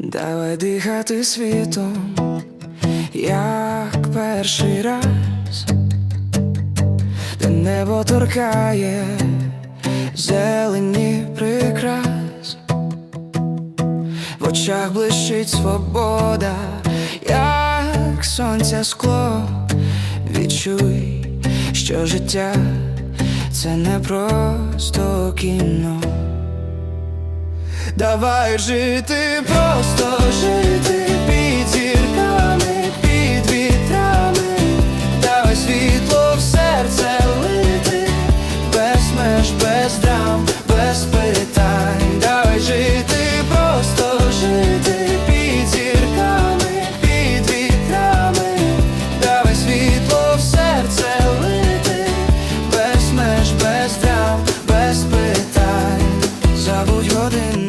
Давай дихати світом, як перший раз, де небо торкає зелені прикрас, в очах блищить свобода, як сонця скло. Відчуй, що життя це не просто кіно. Давай жити, просто жити під зірками, під вітрами, давай світло в серце лити, без меж, без драм, без питань, давай жити, просто жити під зірками, під вітрами, давай світло в серце лити, без меж, без драм, без питань, забудь годинник,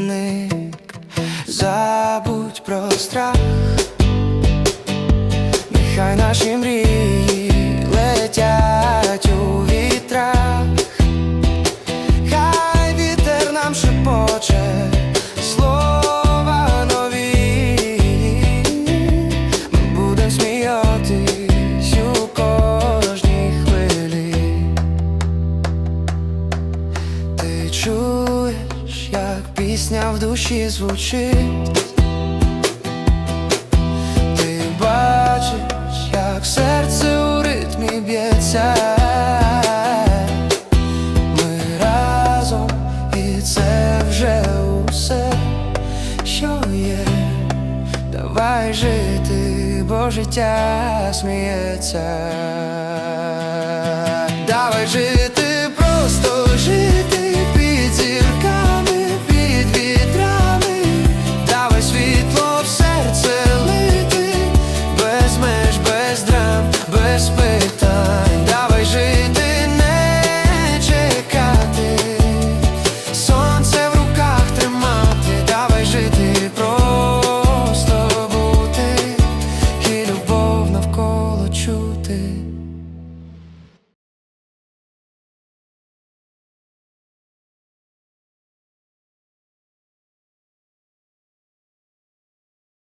забудь про страх, нехай наші мрії летять у вітрах, хай вітер нам шепоче слова нові, ми будем сміятись у кожній хвилі. Ти чуєш, як пісня в душі звучить. Ти бачиш, як серце у ритмі б'ється. Ми разом, і це вже усе, що є. Давай жити, бо життя сміється. Давай жити.